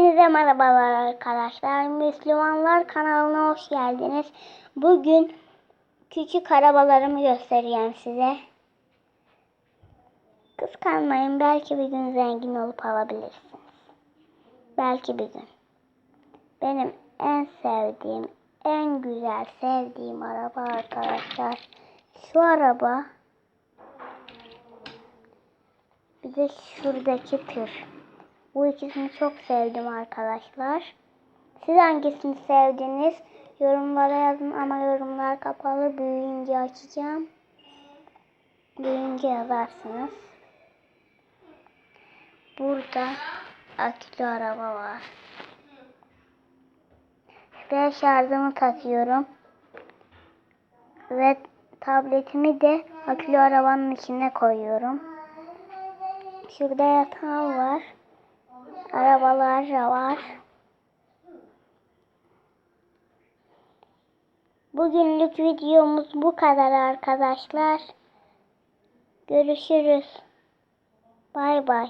Hepinize merhabalar arkadaşlar. Müslümanlar kanalına hoş geldiniz. Bugün küçük arabalarımı göstereceğim size. Kıskanmayın. Belki bir gün zengin olup alabilirsiniz. Belki bir gün. Benim en sevdiğim, en güzel sevdiğim araba arkadaşlar. Şu araba. Bir de şuradaki tır. Bu ikisini çok sevdim arkadaşlar. Siz hangisini sevdiniz? Yorumlara yazın ama yorumlar kapalı. Büyüyünce açacağım. Büyüyünce yazarsınız. Burada akülü araba var. Şuraya şarjımı takıyorum. Ve tabletimi de akülü arabanın içine koyuyorum. Şurada yatağım var. Arabalar var. Bugünlük videomuz bu kadar arkadaşlar. Görüşürüz. Bay bay.